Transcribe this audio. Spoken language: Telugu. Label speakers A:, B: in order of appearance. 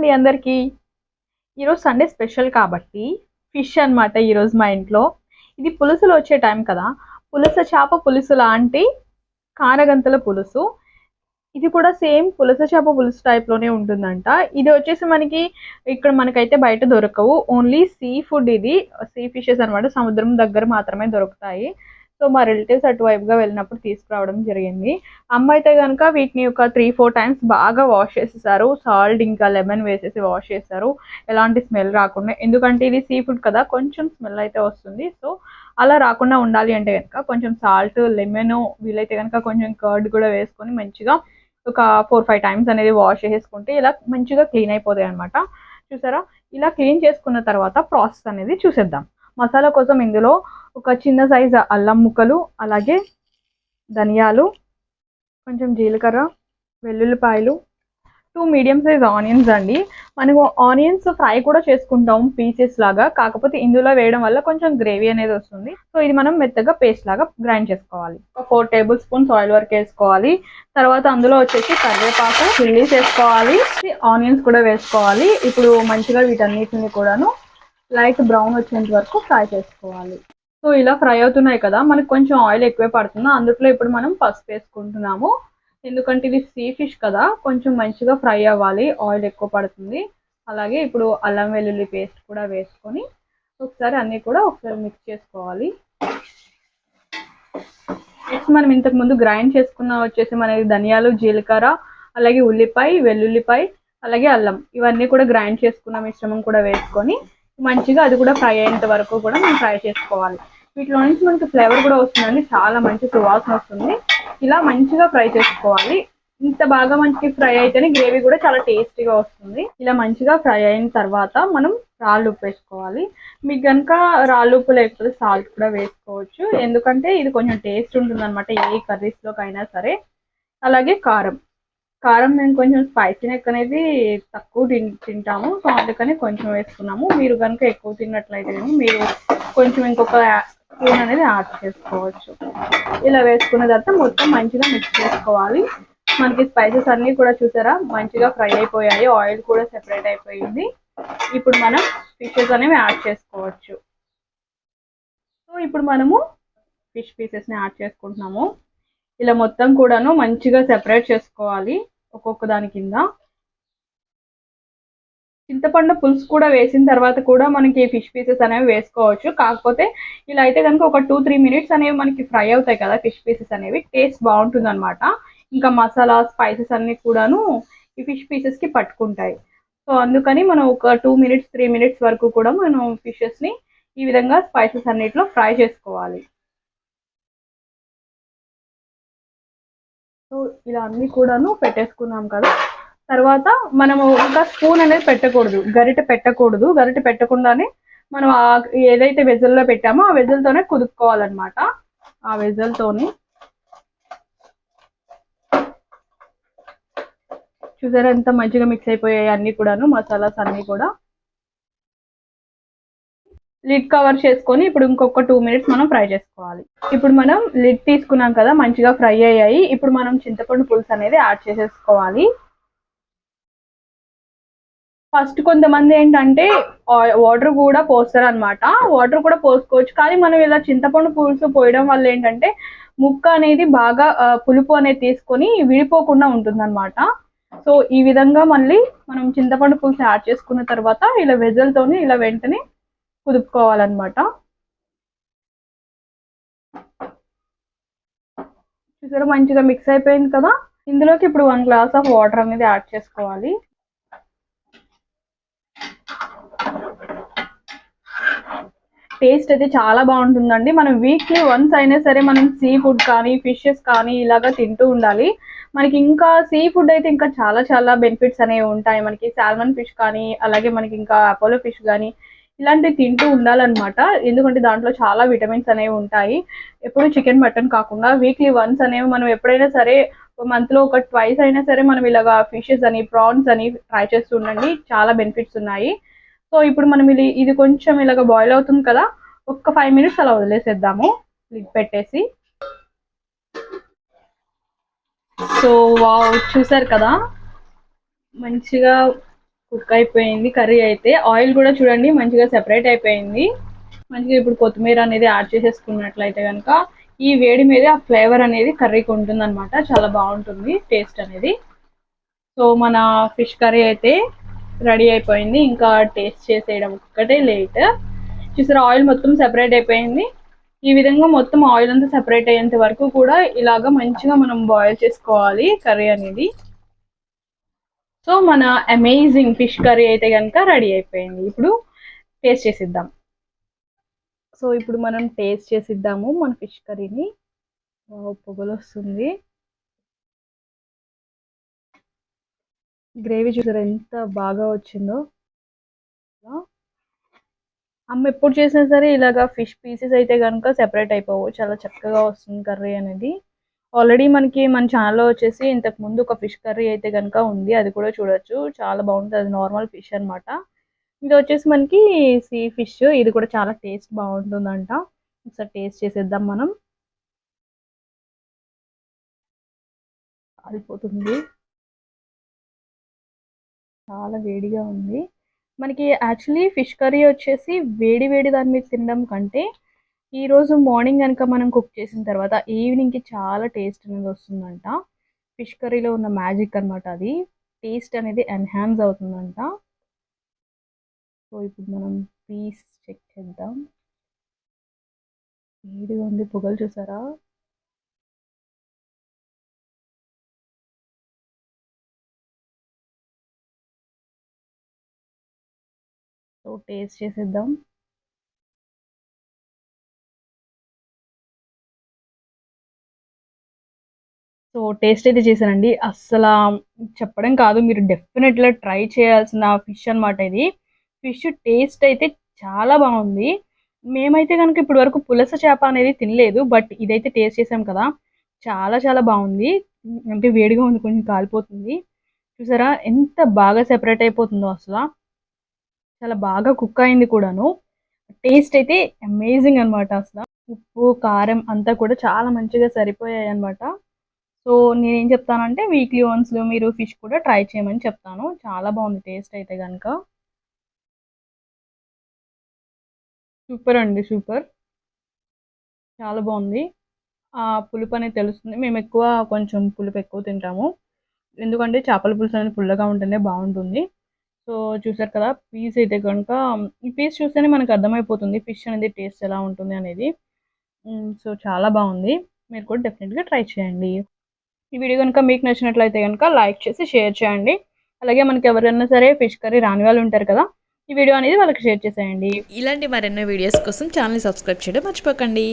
A: అండి అందరికీ. ఈరోజు సండే స్పెషల్ కాబట్టి ఫిష్ అన్నమాట ఈరోజు మా ఇంట్లో. ఇది పులుసులు వచ్చే టైం కదా. పులస చేప పులుసు లాంటి కారగంతల పులుసు. ఇది కూడా సేమ్ పులస చేప పులుసు టైప్లోనే ఉంటుందంట. ఇది వచ్చేసి మనకి ఇక్కడ మనకైతే బయట దొరకవు. ఓన్లీ సీ ఫుడ్ ఇది. సీ ఫిషెస్ అన్నమాట సముద్రం దగ్గర మాత్రమే దొరుకుతాయి. సో మా రిలేటివ్స్ అటువైపుగా వెళ్ళినప్పుడు తీసుకురావడం జరిగింది. అమ్మ అయితే కనుక వీటిని ఒక త్రీ ఫోర్ టైమ్స్ బాగా వాష్ చేసేసారు. సాల్ట్ ఇంకా లెమన్ వేసేసి వాష్ చేశారు. ఎలాంటి స్మెల్ రాకుండా ఎందుకంటే ఇది సీ ఫుడ్ కదా కొంచెం స్మెల్ అయితే వస్తుంది. సో అలా రాకుండా ఉండాలి అంటే కనుక కొంచెం సాల్ట్ లెమన్ వీలైతే కనుక కొంచెం కర్డ్ కూడా వేసుకొని మంచిగా ఒక ఫోర్ ఫైవ్ టైమ్స్ అనేది వాష్ చేసుకుంటే ఇలా మంచిగా క్లీన్ అయిపోతాయి అనమాట చూసారా? ఇలా క్లీన్ చేసుకున్న తర్వాత ప్రాసెస్ అనేది చూసేద్దాం. మసాలా కోసం ఇందులో ఒక చిన్న సైజ్ అల్లం ముక్కలు అలాగే ధనియాలు కొంచెం జీలకర్ర వెల్లుల్లిపాయలు. టూ మీడియం సైజ్ ఆనియన్స్ అండి. మనము ఆనియన్స్ ఫ్రై కూడా చేసుకుంటాం పీసెస్ లాగా. కాకపోతే ఇందులో వేయడం వల్ల కొంచెం గ్రేవీ అనేది వస్తుంది. సో ఇది మనం మెత్తగా పేస్ట్ లాగా గ్రైండ్ చేసుకోవాలి. ఒక ఫోర్ టేబుల్ స్పూన్స్ ఆయిల్ వరకు వేసుకోవాలి. తర్వాత అందులో వచ్చేసి కరివేపాకు చిల్లీస్ వేసుకోవాలి ఆనియన్స్ కూడా వేసుకోవాలి. ఇప్పుడు మంచిగా వీటన్నిటిని కూడాను లైట్ బ్రౌన్ వచ్చేంత వరకు ఫ్రై చేసుకోవాలి. సో ఇలా ఫ్రై అవుతున్నాయి కదా మనకి కొంచెం ఆయిల్ ఎక్కువే పడుతుంది. అందులో ఇప్పుడు మనం పసుపు వేసుకుంటున్నాము. ఎందుకంటే ఇది సీ ఫిష్ కదా కొంచెం మంచిగా ఫ్రై అవ్వాలి ఆయిల్ ఎక్కువ పడుతుంది. అలాగే ఇప్పుడు అల్లం వెల్లుల్లి పేస్ట్ కూడా వేసుకొని ఒకసారి అన్నీ కూడా ఒకసారి మిక్స్ చేసుకోవాలి. నెక్స్ట్ మనం ఇంతకు ముందు గ్రైండ్ చేసుకున్న వచ్చేసి మనకి ధనియాలు జీలకర్ర అలాగే ఉల్లిపాయ వెల్లుల్లిపాయ అలాగే అల్లం ఇవన్నీ కూడా గ్రైండ్ చేసుకున్న మిశ్రమం కూడా వేసుకొని మంచిగా అది కూడా ఫ్రై అయ్యేంత వరకు కూడా మనం ఫ్రై చేసుకోవాలి. వీటిలో నుంచి మనకి ఫ్లేవర్ కూడా వస్తుందండి చాలా మంచి సువాసన వస్తుంది. ఇలా మంచిగా ఫ్రై చేసుకోవాలి. ఇంత బాగా మంచి ఫ్రై అయితేనే గ్రేవీ కూడా చాలా టేస్టీగా వస్తుంది. ఇలా మంచిగా ఫ్రై అయిన తర్వాత మనం రాళ్ళు ఉప్పు వేసుకోవాలి. మీకు కనుక రాళ్ళు ఉప్పు లేకపోతే సాల్ట్ కూడా వేసుకోవచ్చు. ఎందుకంటే ఇది కొంచెం టేస్ట్ ఉంటుంది అనమాట ఏ కర్రీస్లోకైనా సరే. అలాగే కారం. కారం మేము కొంచెం స్పైసీ నెక్ అనేది తక్కువ తిన్ తింటాము. సో అందుకని కొంచెం వేసుకున్నాము. మీరు కనుక ఎక్కువ తిన్నట్లయితే మీరు కొంచెం ఇంకొక స్పూన్ అనేది యాడ్ చేసుకోవచ్చు. ఇలా వేసుకున్న తర్వాత మొత్తం మంచిగా మిక్స్ చేసుకోవాలి. మనకి స్పైసెస్ అన్నీ కూడా చూసారా? మంచిగా ఫ్రై అయిపోయాయి. ఆయిల్ కూడా సెపరేట్ అయిపోయింది. ఇప్పుడు మనం ఫిషెస్ అనేవి యాడ్ చేసుకోవచ్చు. సో ఇప్పుడు మనము ఫిష్ పీసెస్ని యాడ్ చేసుకుంటున్నాము. ఇలా మొత్తం కూడాను మంచిగా సెపరేట్ చేసుకోవాలి. ఒక్కొక్క దాని కింద. చింతపండు పులుసు కూడా వేసిన తర్వాత కూడా మనకి ఫిష్ పీసెస్ అనేవి వేసుకోవచ్చు. కాకపోతే ఇలా అయితే కనుక ఒక టూ త్రీ మినిట్స్ అనేవి మనకి ఫ్రై అవుతాయి కదా ఫిష్ పీసెస్ అనేవి. టేస్ట్ బాగుంటుంది అనమాట ఇంకా మసాలా స్పైసెస్ అన్ని కూడాను ఈ ఫిష్ పీసెస్కి పట్టుకుంటాయి. సో అందుకని మనం ఒక టూ మినిట్స్ త్రీ మినిట్స్ వరకు కూడా మనం ఫిషెస్ని ఈ విధంగా స్పైసెస్ అన్నిట్లో ఫ్రై చేసుకోవాలి. సో ఇలా అన్ని కూడాను పెట్టేసుకున్నాం కదా. తర్వాత మనము ఇంకా స్పూన్ అనేది పెట్టకూడదు. గరిటె పెట్టకూడదు. గరిటె పెట్టకుండానే మనం ఏదైతే వెజల్లో పెట్టామో ఆ వెజల్తోనే కుదుపుకోవాలన్నమాట. ఆ వెజల్తోని. చూసారా ఎంత మంచిగా మిక్స్ అయిపోయాయి అన్ని కూడాను మసాలాస్ అన్ని కూడా. లిడ్ కవర్ చేసుకొని ఇప్పుడు ఇంకొక టూ మినిట్స్ మనం ఫ్రై చేసుకోవాలి. ఇప్పుడు మనం లిడ్ తీసుకున్నాం కదా మంచిగా ఫ్రై అయ్యాయి. ఇప్పుడు మనం చింతపండు పులుసు అనేది యాడ్ చేసేసుకోవాలి. ఫస్ట్ కొంతమంది ఏంటంటే వాటర్ కూడా పోస్తారు అనమాట వాటర్ కూడా పోసుకోవచ్చు. కానీ మనం ఇలా చింతపండు పులుసు పోయడం వల్ల ఏంటంటే ముక్క అనేది బాగా పులుపు అనేది తీసుకొని విడిపోకుండా ఉంటుందన్నమాట. సో ఈ విధంగా మళ్ళీ మనం చింతపండు పులుసు యాడ్ చేసుకున్న తర్వాత ఇలా వెజల్తోని ఇలా వెంటనే కుదుపుకోవాలన్నమాట. చూసారా మంచిగా మిక్స్ అయిపోయింది కదా? ఇందులోకి ఇప్పుడు వన్ గ్లాస్ ఆఫ్ వాటర్ అనేది యాడ్ చేసుకోవాలి. టేస్ట్ అయితే చాలా బాగుంటుందండి. మనం వీక్లీ వన్స్ అయినా సరే మనం సీ ఫుడ్ కానీ ఫిషెస్ కానీ ఇలాగా తింటూ ఉండాలి. మనకి ఇంకా సీ ఫుడ్ అయితే ఇంకా చాలా చాలా బెనిఫిట్స్ అనేవి ఉంటాయి. మనకి సాల్మన్ ఫిష్ కానీ అలాగే మనకి ఇంకా అపోలో ఫిష్ కానీ ఇలాంటివి తింటూ ఉండాలన్నమాట. ఎందుకంటే దాంట్లో చాలా విటమిన్స్ అనేవి ఉంటాయి. ఎప్పుడు చికెన్ మటన్ కాకుండా వీక్లీ వన్స్ అనేవి మనం ఎప్పుడైనా సరే మంత్లో ఒక ట్వైస్ అయినా సరే మనం ఇలాగా ఫిషెస్ అని ప్రాన్స్ అని ట్రై చేస్తూ ఉండండి. చాలా బెనిఫిట్స్ ఉన్నాయి. సో ఇప్పుడు మనం ఇది ఇది కొంచెం ఇలాగ బాయిల్ అవుతుంది కదా ఒక్క ఫైవ్ మినిట్స్ అలా వదిలేసేద్దాము. లిడ్ పెట్టేసి. సో వావ్ చూసారు కదా? మంచిగా కుక్ అయిపోయింది కర్రీ అయితే. ఆయిల్ కూడా చూడండి మంచిగా సెపరేట్ అయిపోయింది. మంచిగా ఇప్పుడు కొత్తిమీర అనేది యాడ్ చేసేసుకున్నట్లయితే కనుక ఈ వేడి మీద ఆ ఫ్లేవర్ అనేది కర్రీకి ఉంటుంది అనమాట చాలా బాగుంటుంది టేస్ట్ అనేది. సో మన ఫిష్ కర్రీ అయితే రెడీ అయిపోయింది. ఇంకా టేస్ట్ చేసేయడం ఒక్కటే లేట్ చూసారా ఆయిల్ మొత్తం సెపరేట్ అయిపోయింది. ఈ విధంగా మొత్తం ఆయిల్ అంతా సెపరేట్ అయ్యేంత వరకు కూడా ఇలాగ మంచిగా మనం బాయిల్ చేసుకోవాలి కర్రీ అనేది. సో మన అమేజింగ్ ఫిష్ కర్రీ అయితే కనుక రెడీ అయిపోయింది. ఇప్పుడు టేస్ట్ చేసిద్దాం. సో ఇప్పుడు మనం టేస్ట్ చేసిద్దాము మన ఫిష్ కర్రీని పొగలు వస్తుంది. గ్రేవీ చూసారు ఎంత బాగా వచ్చిందో. అమ్మ ఎప్పుడు చేసినా సరే ఇలాగా ఫిష్ పీసెస్ అయితే కనుక సెపరేట్ అయిపోవు. చాలా చక్కగా వస్తుంది కర్రీ అనేది. ఆల్రెడీ మనకి మన ఛానల్లో వచ్చేసి ఇంతకు ముందు ఒక ఫిష్ కర్రీ అయితే కనుక ఉంది అది కూడా చూడొచ్చు. చాలా బాగుంటుంది అది నార్మల్ ఫిష్ అనమాట ఇది వచ్చేసి మనకి సీ ఫిష్ ఇది కూడా చాలా టేస్ట్ బాగుంటుందంట. ఒకసారి టేస్ట్ చేసేద్దాం మనం. కాలిపోతుంది. చాలా వేడిగా ఉంది. మనకి యాక్చువల్లీ ఫిష్ కర్రీ వచ్చేసి వేడి వేడి దాని మీద తినడం కంటే ఈరోజు మార్నింగ్ కనుక మనం కుక్ చేసిన తర్వాత ఈవినింగ్కి చాలా టేస్ట్ అనేది వస్తుందంట. ఫిష్ కర్రీలో ఉన్న మ్యాజిక్ అనమాట అది. టేస్ట్ అనేది ఎన్హాన్స్ అవుతుందంట. సో ఇప్పుడు మనం పీస్ చెక్ చేద్దాం. వేడిగా ఉంది? పొగలు చూసారా? సో టేస్ట్ చేసేద్దాం. సో టేస్ట్ అయితే చేశానండి. అస్సలు చెప్పడం కాదు. మీరు డెఫినెట్గా ట్రై చేయాల్సిన ఫిష్ అనమాట ఇది. ఫిష్ టేస్ట్ అయితే చాలా బాగుంది. మేమైతే కనుక ఇప్పటి వరకు పులస చేప అనేది తినలేదు బట్ ఇదైతే టేస్ట్ చేసాం కదా. చాలా చాలా బాగుంది. అంటే వేడిగా ఉంది కొంచెం కాలిపోతుంది. చూసారా? ఎంత బాగా సెపరేట్ అయిపోతుందో అసలు. చాలా బాగా కుక్ అయింది కూడాను. టేస్ట్ అయితే అమేజింగ్ అనమాట అసలు. ఉప్పు కారం అంతా కూడా చాలా మంచిగా సరిపోయాయి అనమాట సో నేనేం చెప్తానంటే వీక్లీ వన్స్లో మీరు ఫిష్ కూడా ట్రై చేయమని చెప్తాను. చాలా బాగుంది టేస్ట్ అయితే కనుక సూపర్ అండి సూపర్ చాలా బాగుంది. ఆ పులుపు అనేది తెలుస్తుంది. మేము ఎక్కువ కొంచెం పులుపు ఎక్కువ తింటాము. ఎందుకంటే చేపల పులుసు అనేది పుల్లగా ఉంటేనే బాగుంటుంది. సో చూసారు కదా పీస్ అయితే కనుక ఈ పీస్ చూస్తేనే మనకు అర్థమైపోతుంది ఫిష్ అనేది టేస్ట్ ఎలా ఉంటుంది అనేది. సో చాలా బాగుంది. మీరు కూడా డెఫినెట్గా ట్రై చేయండి. ఈ వీడియో కనుక మీకు నచ్చినట్లయితే కనుక లైక్ చేసి షేర్ చేయండి. అలాగే మనకి ఎవరైనా సరే ఫిష్ కర్రీ రాని వాళ్ళు ఉంటారు కదా ఈ వీడియో అనేది వాళ్ళకి షేర్ చేసేయండి.
B: ఇలాంటి మరెన్నో వీడియోస్ కోసం ఛానల్ సబ్స్క్రైబ్ చేయడం మర్చిపోకండి.